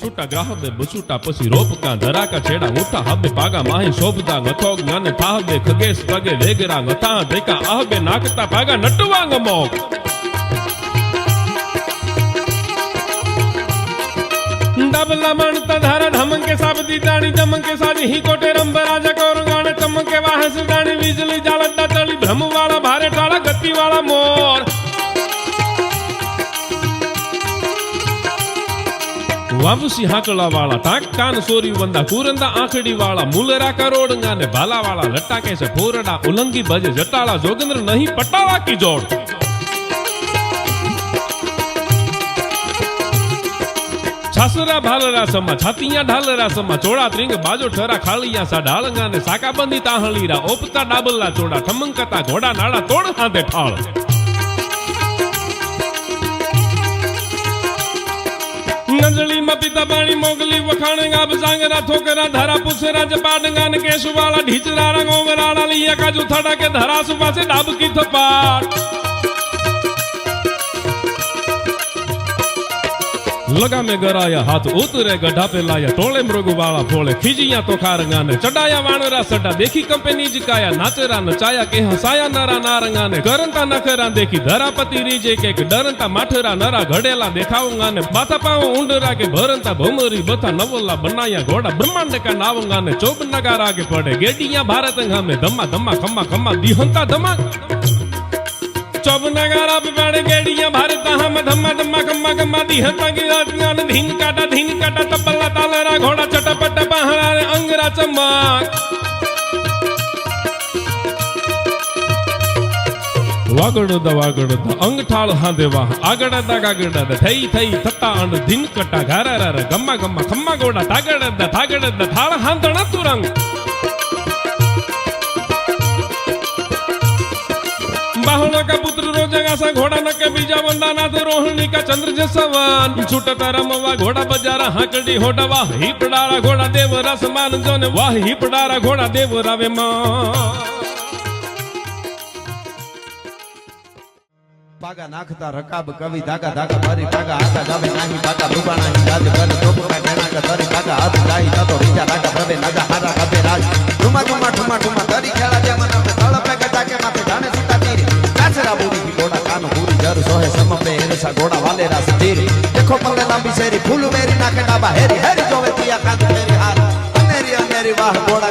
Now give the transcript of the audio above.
છૂટા ગ્રાહબે બસુટા પછી રોપકા ધરાકા છેડા ઉઠા હબે પાગા માહી શોભતા ગથોગ જ્ઞાને થાહબે ખગેશ પગે વેગરા ગથા દેકા આહબે નાકતા પાગા નટવાંગ મોગ डबला मानता धारा धमके साबती दाणी दमके साजी ही कोटे रंब राजा कौर गाणे चमके वाहस दाणी बिजली जालता तली भ्रम वाला भारे टाळा गति वाला मोर વાળા ટાક, કાન સોરી વંદા કુરંદા, આંખડી વાળા મુલરા કરોડંગા ને ભાલાવાળા લટાકે છે પોરડા ઉલંગી ભજે, જટાળા, જોગેન્દ્ર નહીં પટાવા કી છાસરા ભાલરા સમા, છાતિયા ઢાલરા સમા, ચોળા ત્રિંગ, બાજો ઠરા, ખાળિયા સા ઢાળંગા ને સાકાબંધી તાહળીરા ઓપતા ડાબલા ચોડા ઠમંકતા ઘોડા, નાળા તોડ હાથે ઠાળ. નજળીમાં પિતા પાણી મોગલી વખાણે ગાબ સાંગરા થોકરા ધરા પુછરા જપાડંગા ને કેશવાળા ઢીચરાળા ગોવરાળા લીયા કાજુ થડા કે ધરાસુ પાસે ડાબકી થપાટ લગા में गराया हाथ उतरे, गड्ढा पे लाया टोले, मृग वाला फोड़े खीजिया तो खारंगा ने चढ़ाया वाणरा सड्डा, देखी कंपनी जिकाया, नाचरा नचाया के हसाया नरा, नारंगा ने, करंता नखरा देखी, धरापति रीजे के डरंता माठरा नरा, घड़ेला देखाऊँगा ने बाथा पाओ उंडरा के, भरंता भमरी, बथा नवला बनाया घोड़ा, ब्रह्मांड का नावंगा ने चौब नगार आगे पड़े, गेडिया भारत में धम्मा धम्मा खम्मा खम्मा, दिहंता धमा चौब नगारा पे बड़े गेड़िया भारत हम धम्मा धम्मा गम्मा गम्मा दी हता गिरा धीन काटा धीन काटा तबला तालरा घोड़ा चटपट पहाड़ा रे अंगरा चमक વાગડદ વાગડદ અંગઠાળ હાંધે વાહ આગડદ ગાગડદ થઈ થઈ થતા અંડ ધીન કટા ઘારા ગમ્મા ગમ્મા ખમ્મા ગોડા તાગડદ થાગડદ થાળ હાંધણ તુરંગ बाहुला का पुत्र रोजगा सा घोड़ा न के बीजा वंदा नाथ रोहिणी का चंद्र जसवान छूटता रमवा घोड़ा बजारा हाकड़ी होडा वाह ही पडारा घोड़ा देव रस मान जो ने वाह ही पडारा घोड़ा देव रावे मां પાગા નાખતા રકાબ કવિ ધાગા ધાગા ભરી પાગા આકા જાવે નાહી પાગા ડૂબાણા ની રાજ કર ટોપકા કેણા ધરી પાગા હાથ જાહી નતો રીજા રાગા પ્રભે નજા હારા કભે पूरी सोहे सम पे सा घोड़ा वाले रा तीर देखो पल्ले लांबी सेरी फूल मेरी नाके डाबा हेरी हेरी जोवे पिया कांद तेरी हार अनेरी अनेरी वाह घोड़ा